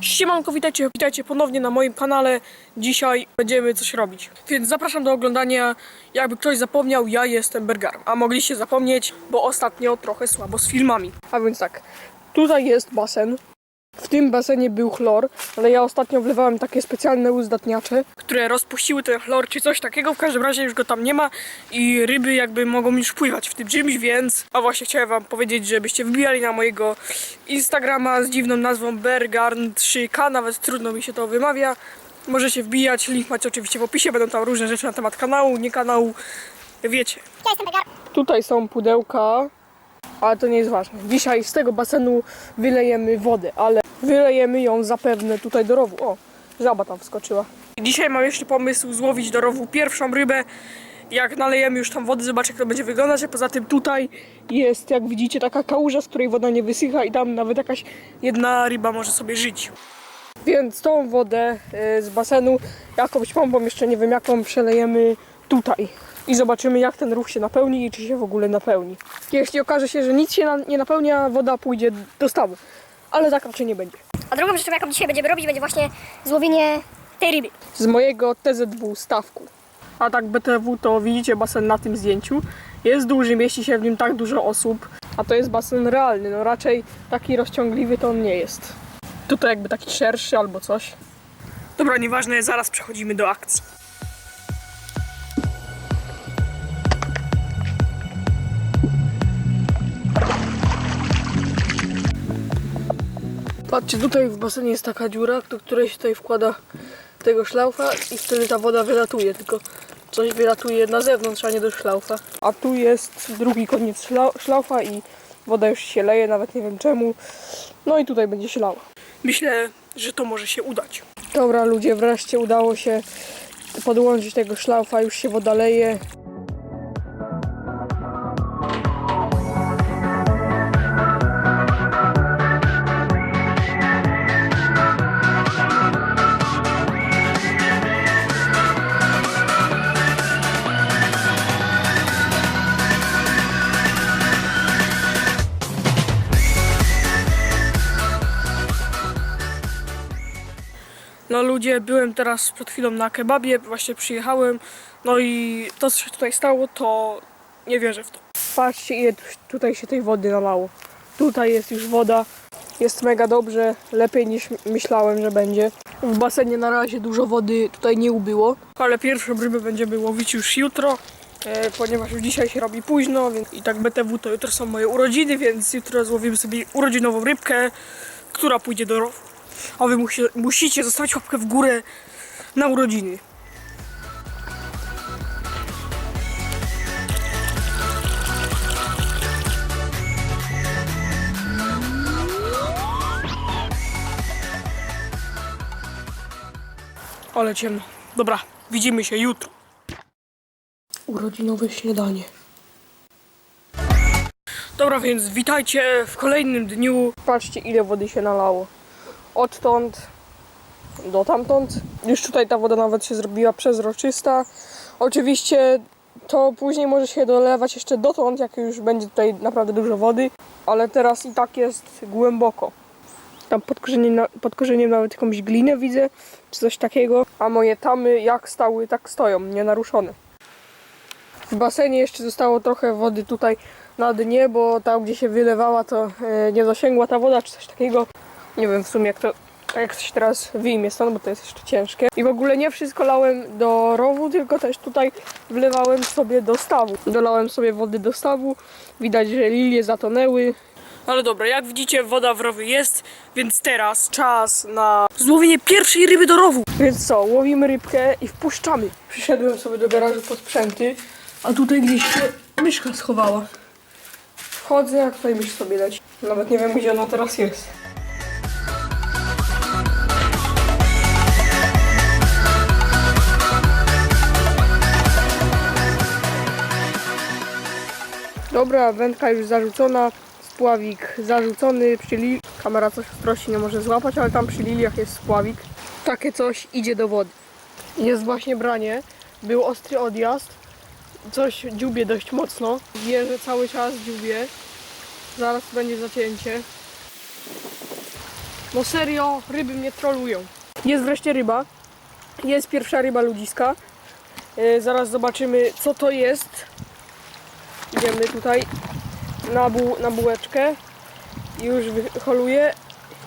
Siemanko, witajcie, witajcie ponownie na moim kanale. Dzisiaj będziemy coś robić. Więc zapraszam do oglądania. Jakby ktoś zapomniał, ja jestem Bergarem. A mogliście zapomnieć, bo ostatnio trochę słabo z filmami. A więc tak, tutaj jest basen. W tym basenie był chlor, ale ja ostatnio wlewałem takie specjalne uzdatniacze, które rozpuściły ten chlor czy coś takiego. W każdym razie już go tam nie ma i ryby jakby mogą już pływać w tym czymś, więc... A właśnie chciałem wam powiedzieć, żebyście wbijali na mojego Instagrama z dziwną nazwą Bergarn3K, nawet trudno mi się to wymawia. Możecie wbijać, link macie oczywiście w opisie, będą tam różne rzeczy na temat kanału, nie kanału, wiecie. Tutaj są pudełka, ale to nie jest ważne. Dzisiaj z tego basenu wylejemy wodę, ale wylejemy ją zapewne tutaj do rowu. O, żaba tam wskoczyła. Dzisiaj mam jeszcze pomysł złowić do rowu pierwszą rybę. Jak nalejemy już tam wody, zobaczę jak to będzie wyglądać. A poza tym tutaj jest, jak widzicie, taka kałuża, z której woda nie wysycha i tam nawet jakaś jedna ryba może sobie żyć. Więc tą wodę e, z basenu jakąś pompą, jeszcze nie wiem jaką, przelejemy tutaj. I zobaczymy jak ten ruch się napełni i czy się w ogóle napełni. Jeśli okaże się, że nic się nie napełnia, woda pójdzie do stawu. Ale tak raczej nie będzie. A drugą rzeczą, jaką dzisiaj będziemy robić, będzie właśnie złowienie tej ryby. Z mojego TZW stawku. A tak BTW to widzicie basen na tym zdjęciu. Jest duży, mieści się w nim tak dużo osób. A to jest basen realny, no raczej taki rozciągliwy to on nie jest. Tutaj jakby taki szerszy albo coś. Dobra, nieważne, zaraz przechodzimy do akcji. Patrzcie, tutaj w basenie jest taka dziura, do której się tutaj wkłada tego szlaufa i wtedy ta woda wylatuje, tylko coś wylatuje na zewnątrz, a nie do szlaufa. A tu jest drugi koniec szla szlaufa i woda już się leje, nawet nie wiem czemu. No i tutaj będzie się lała. Myślę, że to może się udać. Dobra ludzie, wreszcie udało się podłączyć tego szlaufa, już się woda leje. No ludzie, byłem teraz przed chwilą na kebabie, właśnie przyjechałem, no i to co się tutaj stało, to nie wierzę w to. Patrzcie ile tu- tutaj się tej wody nalało. Tutaj jest już woda, jest mega dobrze, lepiej niż myślałem, że będzie. W basenie na razie dużo wody tutaj nie ubyło, ale pierwszą rybę będziemy łowić już jutro, e, ponieważ już dzisiaj się robi późno, więc i tak BTW to jutro są moje urodziny, więc jutro złowimy sobie urodzinową rybkę, która pójdzie do rowu. A wy musi, musicie zostawić łapkę w górę na urodziny. Ale ciemno. Dobra, widzimy się jutro. Urodzinowe śniadanie. Dobra, więc witajcie w kolejnym dniu. Patrzcie, ile wody się nalało. Odtąd do tamtąd. Już tutaj ta woda nawet się zrobiła przezroczysta. Oczywiście to później może się dolewać jeszcze dotąd, jak już będzie tutaj naprawdę dużo wody, ale teraz i tak jest głęboko. Tam pod korzeniem, pod korzeniem nawet jakąś glinę widzę, czy coś takiego. A moje tamy jak stały, tak stoją, nienaruszone. W basenie jeszcze zostało trochę wody tutaj na dnie, bo tam gdzie się wylewała to e, nie zasięgła ta woda, czy coś takiego. Nie wiem w sumie jak to, jak się teraz wyjmie stąd, bo to jest jeszcze ciężkie. I w ogóle nie wszystko lałem do rowu, tylko też tutaj wlewałem sobie do stawu. Dolałem sobie wody do stawu. Widać, że lilie zatonęły. Ale dobra, jak widzicie woda w rowie jest, więc teraz czas na złowienie pierwszej ryby do rowu. Więc co, łowimy rybkę i wpuszczamy. Przyszedłem sobie do garażu po sprzęty, a tutaj gdzieś się myszka schowała. Wchodzę, jak tutaj mysz sobie leci. Nawet nie wiem, gdzie ona teraz jest. Dobra, wędka już zarzucona, spławik zarzucony, przy li... kamera coś ostrości nie może złapać, ale tam przy liliach jest spławik. Takie coś idzie do wody. Jest właśnie branie, był ostry odjazd, coś dziubie dość mocno, bierze cały czas dziubie, zaraz będzie zacięcie. No serio, ryby mnie trolują. Jest wreszcie ryba. Jest pierwsza ryba ludziska. E, zaraz zobaczymy co to jest. Idziemy tutaj na, bu na bułeczkę. Już wyholuje.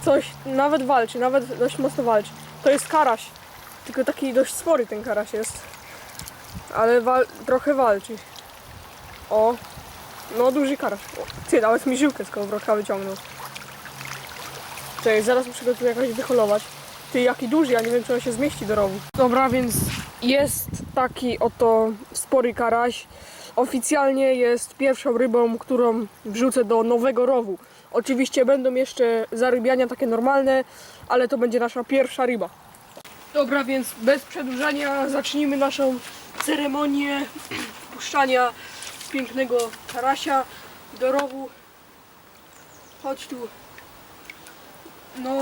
Coś nawet walczy, nawet dość mocno walczy. To jest karaś. Tylko taki dość spory ten karaś jest. Ale wal trochę walczy. O. No duży karaś. O, ty, nawet mi żyłkę z kołowrotka wyciągnął. Czekaj, zaraz muszę go tu jakoś wyholować. Ty, jaki duży, ja nie wiem czy on się zmieści do rowu. Dobra, więc jest taki oto spory karaś. Oficjalnie jest pierwszą rybą, którą wrzucę do nowego rowu. Oczywiście będą jeszcze zarybiania takie normalne, ale to będzie nasza pierwsza ryba. Dobra, więc bez przedłużania zacznijmy naszą ceremonię wpuszczania pięknego karasia do rowu. Chodź tu. No,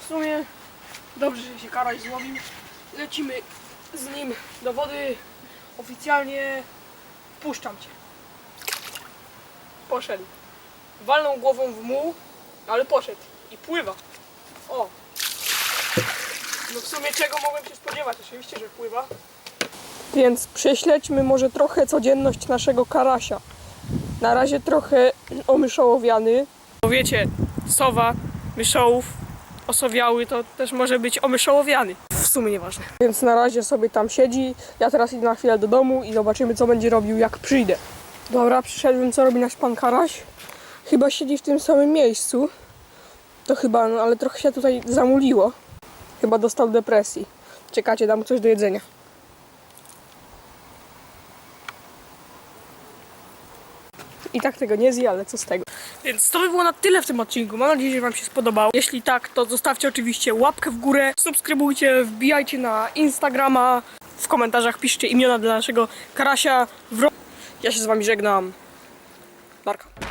w sumie dobrze, że się karaś złowił. Lecimy z nim do wody. Oficjalnie puszczam cię. Poszedł. Walnął głową w muł, ale poszedł. I pływa. O. No w sumie czego mogłem się spodziewać? Oczywiście, że pływa. Więc prześledźmy może trochę codzienność naszego karasia. Na razie trochę omyszołowiany. Bo wiecie, sowa, myszołów, osowiały to też może być omyszołowiany. Sumie nieważne. Więc na razie sobie tam siedzi. Ja teraz idę na chwilę do domu i zobaczymy co będzie robił jak przyjdę. Dobra, przyszedłem co robi nasz pan karaś. Chyba siedzi w tym samym miejscu. To chyba, no ale trochę się tutaj zamuliło. Chyba dostał depresji. Czekacie, dam mu coś do jedzenia. I tak tego nie zje, ale co z tego. Więc to by było na tyle w tym odcinku. Mam nadzieję, że Wam się spodobało. Jeśli tak, to zostawcie oczywiście łapkę w górę, subskrybujcie, wbijajcie na Instagrama, w komentarzach piszcie imiona dla naszego karasia. Ja się z Wami żegnam. Marka.